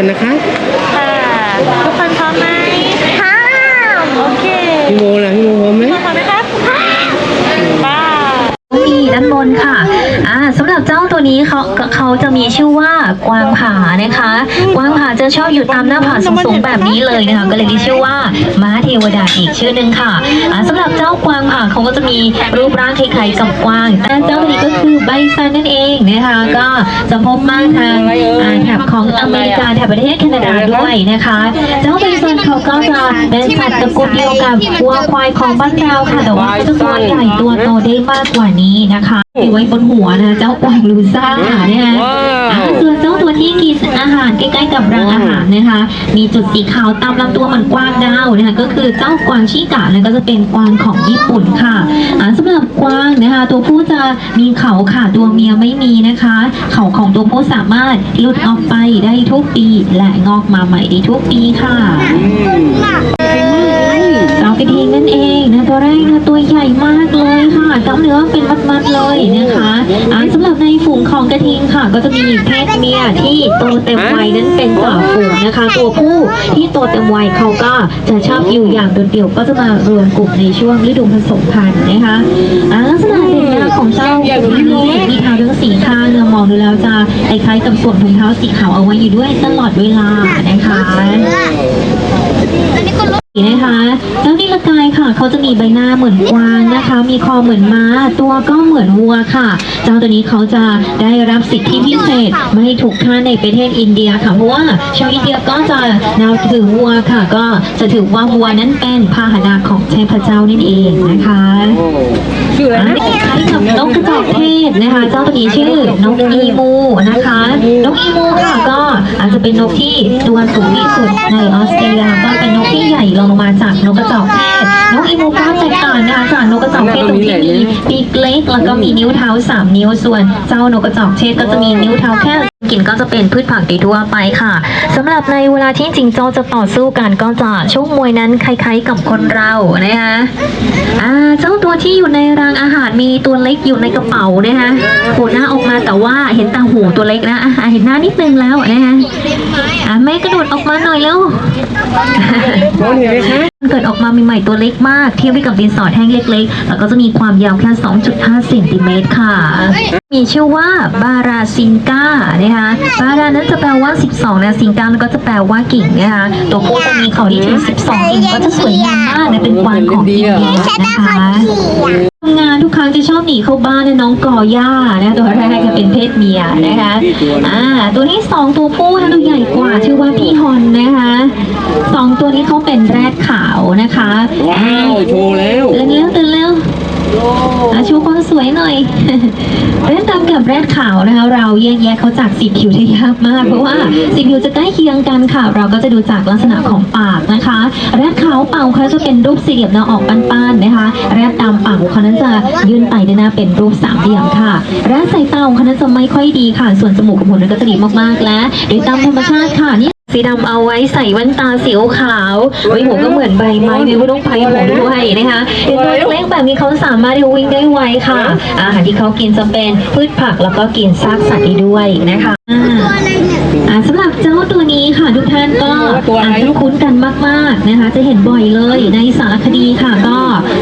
กันนะคะค่ะ ทุกคนพร้อมไหม ห้าม โอเค พี่โมล่ะพี่โมพร้อมไหม พร้อมไหมครับบ้า มีด้านบนค่ะ อ่าสำหรับ เจ้าตัวนี้เขาเขาจะมีชื่อว่ากวางผานะคะ กวางผาจะชอบอยู่ตามหน้าผาสูงๆแบบนี้เลยนะคะ ก็เลยได้ชื่อว่าม้าเทวดาอีกชื่อหนึ่งค่ะอ่าสำหรับเจ้ากวางผาเขาก็จะมีรูปร่างคล้ายๆกับกวาง แต่เจ้าตัวนี้ก็คือไบซันนั่นเองนะคะ ก็จะพบมากทางแถบของอเมริกาแถบประเทศแคนาดาด้วยนะคะ เจ้าไบซันเขาก็จะเป็นสัตว์ตระกูลเดียวกับวัวควายของบ้านเราค่ะ แต่ว่าเขาจะตัวใหญ่ตัวโตได้มากกว่านี้นะคะไว้บนหัวนะเจ้ากวางลูซ่าเนี่ยว้าวอ่าส่วนเจ้าตัวที่กินอาหารใกล้ๆกับรังอาหารนะคะ มีจุดสีขาวตามลำตัวเหมือนกวางดาวนะคะก็คือเจ้ากวางชิกะนะก็จะเป็นกวางของญี่ปุ่นค่ะอ่าสำหรับกวางนะคะ ตัวผู้จะมีเขาค่ะตัวเมียไม่มีนะคะ เขาของตัวผู้สามารถหลุดออกไปได้ทุกปี และงอกมาใหม่ได้ทุกปีค่ะเจ้า กระทิงนั่นเองนะตัวแรกนะตัวใหญ่มากเลยค่ะกล้ามเนื้อเป็นมัดๆเลยนะคะอ่าสำหรับในฝูงของกระทิงค่ะ ก็จะมีเพศเมียที่โตเต็มวัยนั้นเป็นจ่าฝูงนะคะ ตัวผู้ที่โตเต็มวัยเขาก็จะชอบอยู่อย่างโดดเดี่ยวก็จะมารวมกลุ่มในช่วงฤดูผสมพันธุ์นะคะอ่าลักษณะเด่นนะของเจ้ากระทิงนี้มีเท้าทั้งสี่ข้างเนื้อมองดูแล้วจะคล้ายๆกับส่วนถุงเท้าสีขาวเอาไว้อยู่ด้วยตลอดเวลานะคะอันนี้ก็รู้ นะคะเจ้านิลกายค่ะ เขาจะมีใบหน้าเหมือนกวางนะคะ มีคอเหมือนม้า ตัวก็เหมือนวัวค่ะ เจ้าตัวนี้เขาจะได้รับสิทธิพิเศษไม่ถูกฆ่าในประเทศอินเดียค่ะเพราะว่าชาวอินเดียก็จะนับถือวัวค่ะ ก็จะถือว่าวัวนั้นเป็นพาหนะของเทพเจ้านั่นเองนะคะโอ้ชื่ออะไรอ่านะคล้ายกับนกกระจอกเทศนะคะ เจ้าตัวนี้ชื่อนกอีมูนะคะ นกอีมูค่ะก็อาจจะเป็นนกที่ตัวสูงที่สุดในออสเตรเลียก็เป็นนกที่ใหญ่รองลงมาจากนกกระจอกเทศนกอีมูก็แตกต่างนะคะจากนกกระจอกเทศตรงที่มีปีกเล็กแล้วก็มีนิ้วเท้าสามนิ้วส่วนเจ้านกกระจอกเทศก็จะมีนิ้วเท้าแค่ กินก็จะเป็นพืชผักดยทั่วไปค่ะสำหรับในเวลาที่จิงโจ้จะต่อสู้กันก็จะชกมวยนั้นคล้ายๆกับคนเรานะคะอ่าเจ้าตัวที่อยู่ในรางอาหารมีตัวเล็กอยู่ในกระเป๋านะคะโผล่หน้าออกมาแต่ว่าเห็นตาหูตัวเล็กนะอะเห็นหน้านิดนึงแล้วนะคะอ่าแม่กระโดดออกมาหน่อยแล้วมองเห็นไหมคะ เกิดออกมาใหม่ๆตัวเล็กมาก เทียบไปกับดินสอแท่งเล็กๆ แล้วก็จะมีความยาวแค่ 2.5เซนติเมตรค่ะ มีชื่อว่าบาราซิงกานะคะบารานั้นจะแปลว่า 12 นะซิงกาแล้วก็จะแปลว่ากิ่งนะคะตัวผู้จะมีเขาที่ถึง 12 กิ่งก็จะสวยงามมากนะเป็นกวางของอินเดียแค่ตานะคะ รั้งจะชอบหนีเข้าบ้านนะน้องกอย่านะตัวแรกจะเป็นเพศเมียนะคะอ่าตัวที่สองตัวผู้นะตัวใหญ่กว่าชื่อว่าพี่ฮอนนะคะสองตัวนี้เขาเป็นแรดขาวนะคะว้าวโชว์แล้วตื่นเร็วตื่นเร็ว อะชูความสวยหน่อยแรดดำกับแรดขาวนะคะ เราแยกแยะเขาจากสีผิวได้ยากมาก เพราะว่าสีผิวจะใกล้เคียงกันค่ะ เราก็จะดูจากลักษณะของปากนะคะ แรดขาวเป่าเขาจะเป็นรูปสี่เหลี่ยมนาะออกป้านๆนะคะ แรดดำปากของเขานั้นจะยื่นไปด้านหน้าเป็นรูปสามเหลี่ยมค่ะ แรดสายตาของเขานั้นจะไม่ค่อยดีค่ะ ส่วนจมูกของมันก็จะดีมากๆและโดยตามธรรมชาติค่ะนี่ สีดำเอาไว้ใส่แว่นตาสีขาวไว้หัวก็เหมือนใบไม้มีไม่ต้องไผ่หัวด้วยนะคะเด็กตัวเล็กๆแบบนี้เขาสามารถวิ่งได้ไวค่ะ อาหารที่เขากินจะเป็นพืชผักแล้วก็กินซากสัตว์ได้ด้วยนะคะอ่าอ่าสำหรับเจ้าตัวนี้ค่ะทุกท่านก็อาจจะคุ้นกันมาก ๆนะคะ จะเห็นบ่อยเลยในสารคดีค่ะก็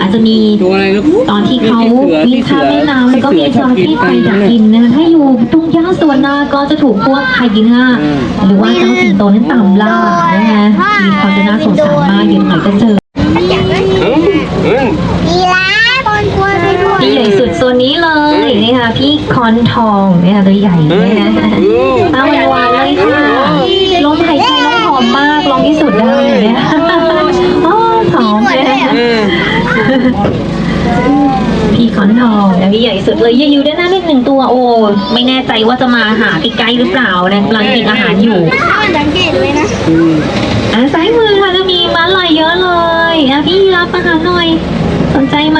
อาจจะมี เขาวิ่งข้ามแม่น้ำแล้วก็มีจระเข้ไปดักกินนะคะถ้าอยู่ตรงย่าสวนนาก็จะถูกพวกไฮยีน่าหรือว่าเจ้าสิงโตนั้นตามล่านะคะมีความจะน่าสงสารมากเดี๋ยวหน่อยก็เจอเอ้าเอ้ยยีราฟบนกล้วยไปด้วยที่ใหญ่สุดโซนนี้เลยนะคะพี่คอนทองเนี่ยตัวใหญ่นะคะตาหวานๆเลยค่ะลมหายใจน้องหอมมากลองที่สุดได้เลยเนี่ยโอ้หอมเลยนะคะ เออ พี่ขอนทองนะพี่ใหญ่สุด เลยยังอยู่ด้านหน้านิดหนึ่งตัวโอ้ไม่แน่ใจว่าจะมาหาใกล้ๆหรือเปล่านะกำลังกินอาหารอยู่สังเกตเลยนะอืมอะซ้ายมือค่ะจะมีม้าลายเยอะเลยอะพี่รับอาหารหน่อย สนใจไหม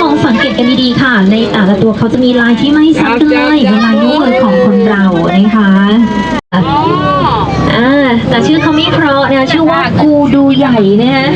ลองสังเกตกันดีๆค่ะ ในแต่ละตัวเขาจะมีลายที่ไม่ซ้ำกันเลยเป็นลายนิ้วมือของคนเรานะคะอ่า แต่ชื่อเขาไม่เพราะนะชื่อว่ากูดูใหญ่นะฮะ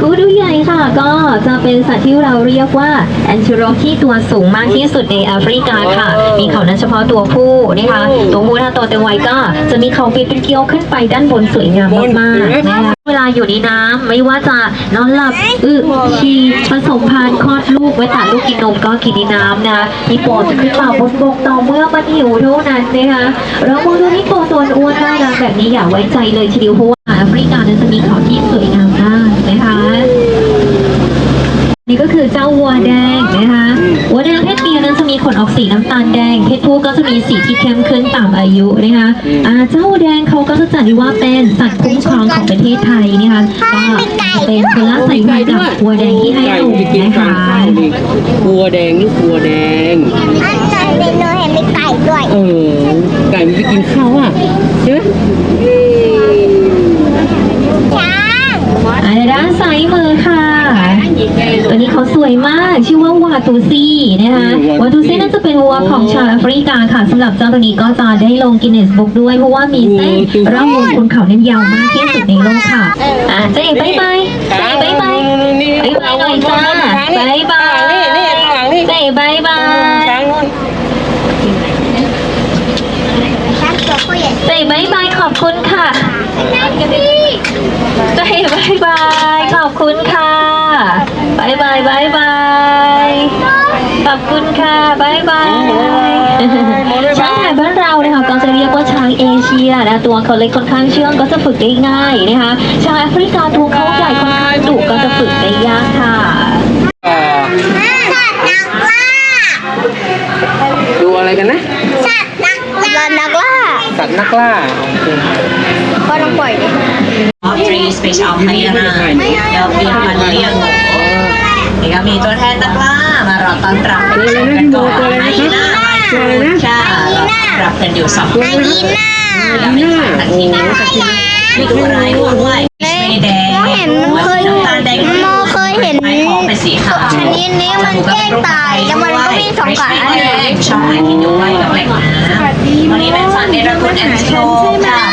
กูดูใหญ่ค่ะ ก็จะเป็นสัตว์ที่เราเรียกว่าแอนชิโรที่ตัวสูงมากที่สุดในแอฟริกาค่ะ มีเขานั้นเฉพาะตัวผู้นะคะ ตัวผู้ถ้าโตเต็มวัยก็จะมีเขาเป็นเกลียวขึ้นไปด้านบนสวยงามมากๆนะคะเวลาอยู่ในน้ำไม่ว่าจะนอนหลับอึฉี่ผสมพันธุ์คลอดลูกไว้แต่ลูกกินนมก็กินในน้ำนะฮิปโปจะขึ้นมาบนบกต่อเมื่อมันหิวเท่านั้นนะคะเรามองดูฮิปโปตัวอ้วนน่ารักแบบนี้อย่าไว้ใจเลยทีเดียวเพราะว่าแอฟริกานั้นจะมีเขาที่สวยงามมากนะคะนี่ก็คือเจ้าวัวแดงนะคะวัวแดงเพศเมียนั้นจะมีขนออกสีน้ำตาลแดง เพศผู้ก็จะมีสีที่เข้มขึ้นตามอายุนะคะอ่าเจ้าวัวแดงเขาก็จะจัดว่าเป็นสัตว์คุ้มครองของประเทศไทยนะคะก็เป็นคนละสายพันธุ์กับวัวแดงที่ให้ไก่นมไปกินนะฟาคะงข้าวดิบัวแดงนี่บัวแดงอันนั้นเป็นโนเห็นมีไก่ด้วยเออ ไก่มันไปกินข้าวอะใช่ไหม ช้าง อ่าในด้านซ้ายมือค่ะ ตัวนี้เขาส วยมาก ชื่อว่าวาตูซี่นะคะวาตูซี่น่าจะเป็นวัวของชาวแอฟริกาค่ะสำหรับเจ้าตัวนี้ก็จะได้ลงกินเนสบุ๊กด้วย เพราะว่ามีเส้นร่องวงคุณเขาเน้นยาวมากที่สุดในโลกค่ะอ่าเจ๊บายบายเจ๊บายบาย นี่ บายบายหน่อยจ้าบายบาย นี่นี่ข้างหลังนี่ เจ๊บายบาย ช้างนู่น ช้างตัวผู้ใหญ่ เจ๊บายบายขอบคุณค่ะเจ๊บายบายขอบคุณค่ะ บายบายบายบาย ขอบคุณค่ะบายบายช้างไทยบ้านเรานะคะก็จะเรียกว่าช้างเอเชียนะตัวเขาเล็กค่อนข้างเชื่องก็จะฝึกได้ง่ายนะคะ ช้างแอฟริกาตัวเขาใหญ่ค่อนข้างดุก็จะฝึกได้ยากค่ะอ่าสัตว์นักล่าดูอะไรกันนะ สัตว์นักล่า นักล่า สัตว์นักล่าก็ต้องปล่อยดิทรีสเปเชียลไฮยานาเดี๋ยวบินมาเรียกนี่ก็ มีตัวแทนนักล่ามารอต้อนรับเป็นชมกันก่อนไฮยานาค่ะรอต้อนรับกันอยู่สองคนยีน่าแล้วเป็นสายตัดที่น่ามีตัวร้ายด้วยไม่แดงเห็นมันเคยน้ำตาลแดงโมเคยเห็นไม้ทอเป็นสีขาวชนิดนี้มันแกล้งตายแต่มันก็มีสองขาไม่แดงชอบหากินด้วยกับแหล่งน้ำวันนี้เป็นสัตว์ในตระกูลแอนติโลปค่ะ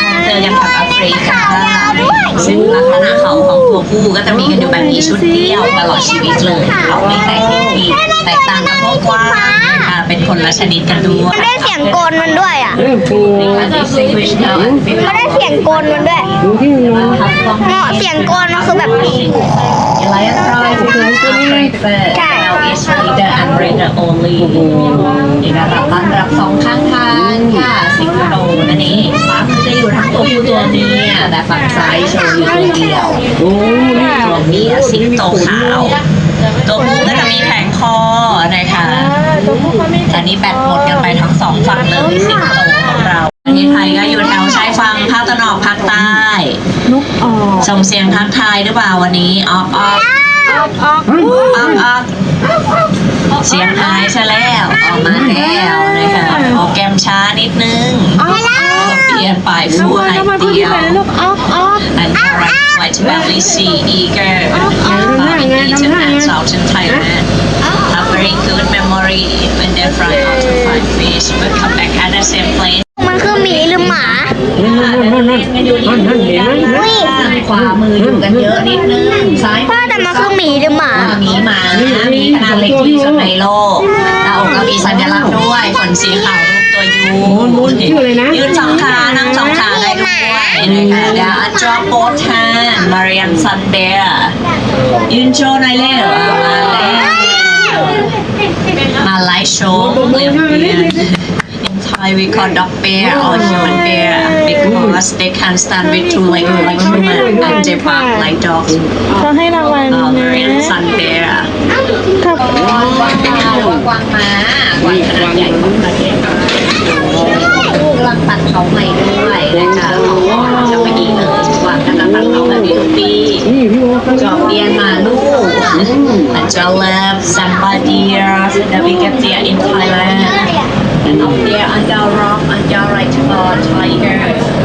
เจอกันกับแอฟริกาซึ่งลักษณะเขาของตัวผู้ก็จะมีกันอยู่แบบนี้ชุดเดียวตลอดชีวิตเลยเขาไม่แตกที่แตกต่างกับพวกกวางนะคะเป็นคนละชนิดกันด้วยมันได้เสียงโกนมันด้วยอะเรื่องปูมันได้เสียงโกนมันด้วยดูที่มันเหมาะเสียงโกนมันคือแบบไลท์ทรอยคือตัวนี้แต่เรา is leader and breeder only นี่ก็รับต้อนรับสองข้างทาง ค่ะสิงโตนั่นเองซ้ำจะอยู่ทั้งตัวผู้ตัวเมียแต่ฝั่งซ้ายโชว์อยู่ตัวเดียวโอ้นี่ตัวเมียสิงโตขาว ตัวผู้ก็จะมีแผงคอนะคะอันนี้แบตหมดกันไปทั้งสองฝั่งเลยสิงโตของเราประเทศไทยก็อยู่แถวชายฝั่งภาคตะวันออกภาคใต้นกออกส่งเสียงทักทายหรือเปล่าวันนี้ออกออกออกออกออก เสียงหายซะแล้ว ออกมาแล้วนะคะออกแกมช้านิดนึงเปลี่ยนไปฟูไอเดียว and correct white belly sea eager farming Egypt and southern Thailand have very good memory when they fly out to find fish but come back at the same place มันคือหมีหรือหมานั่นนั่นนั่นนั่นนั่นนั่นเห็นไหมอุ้ยขวามืออยู่กันเยอะนิดนึงซ้ายพ่อแต่ มันคือหมีหรือหมามีหมามีขนาดเล็กที่สุดในโลกหน้าอกก็มีสัญลักษณ์ด้วยขนสีขาวรูปตัวยูนูนชื่ออะไรนะ ยืนสองขา นั่งสองขาได้ด้วยนะคะเดี๋ยวอันจอโบทานมาริอันซันเบียยืนโชว์หน่อยเร็วมาแล้วมาไลฟ์โชว์เปลี่ ยนเปลี่ยน In Thai we call dog bear or human bear because they can stand with two legs like human and they bark like dogs. เขาให้รางวัล Uh, นะ Marian Sun Bear. ขอบกวางกวางดาวหรือว่ากวางม้ากวางขนาดใหญ่ของประเทศไทยกำลังตัดเขาใหม่ด้วยนะคะจะไปอีกเลยกวางกำลังตัดเขาแบบนี้ทุกปีนี่พี่โอ๊คจอบเรียนมาลูก and just love Samba deer that we get there in Thailand and up there under rock under right about tiger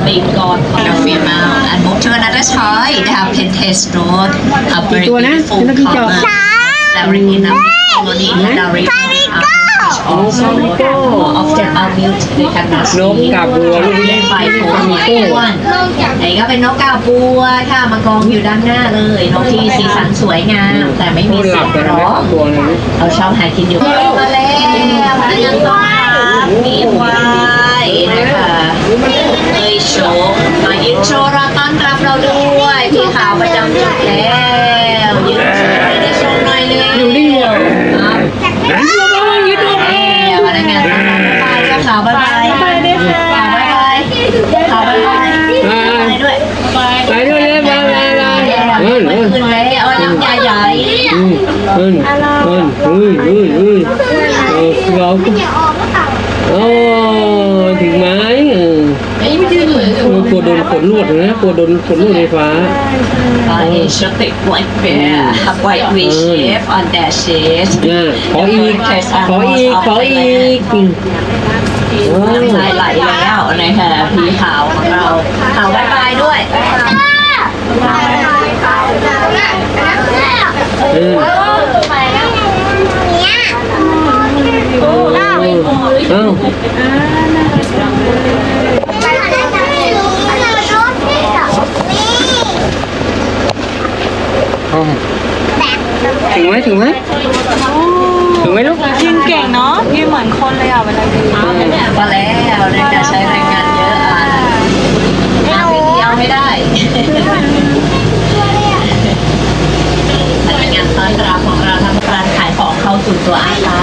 big god the female and move to another side they have pentest Road a very beautiful color ช้าง flowering in a big colony in a very also more often are mute they cannot speak กาบัวลูกนี้เล่นไฟไม่โผล่โก้อ้วนไหนก็เป็นนกกาบัวค่ะมากองอยู่ด้านหน้าเลยนกที่สีสันสวยงามแต่ไม่มีเสียงไปแล้วร้องเราชอบหากินอยู่มาแล้วพนังานต้อน รับมีวายนะคะเอ้ยโชว์มายืนโชว์รอต้อนรับเราด้วยพี่ขาวประจำจุดแล้วยืนโชว์ได้ชมหน่อยเลยอยู่นิ่เลยครับยืดตัวแล้วพนักงานต้อนรับบ๊ายบายค่ะขาวบ๊ายบายไปด้วยค่ะขาวบ๊ายบายขาวบ๊ายบายไปด้วยไปด้วยเลยมามามาเอเอิอนเอินขึ้นแล้วเอาน้ำใหญ่ๆอืมเอินเอินเอ้ยเอ้ยเอ้ยเออเราก็ โอ้ถึงไหมเออไม่ยืนเลยเออกลัวโดนขนลวดนะกลัวโดนขนลวดไฟฟ้า Asiatic white bear have white V shape on their chest อ่าขออีกขออีกขออีกอืมโอ้น้ำลายไหลแล้วนะคะพี่ขาวของเราขาวบายบายด้วยเออเอ้า เอาถึงไหมถึงไหมถึงไหมลูกยืนเก่งเนาะยืนเหมือนคนเลยอะเวลายืนมาแล้วนะคะใช้แรงงานเยอะอะมาวิธีเอาไม่ได้พนักงานต้อนรับของเราทำการขายของเข้าสู่ ตัวไอลา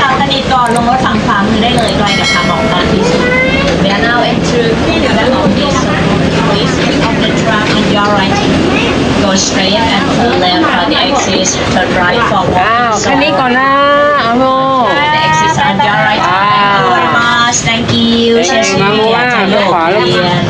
จากตนิดก่อนลงรถฝั่งขวามือได้เลยไกลกับทางออกทางที่สุด We are now entering the level of this please pick up the truck in your right go straight and turn left on the axis turn right for walking อ้าวแค่นี้ก่อนนะอ้าวโม the axis on your right thank you very much thank you เชิญมาโมว่าขวาลูก เรียน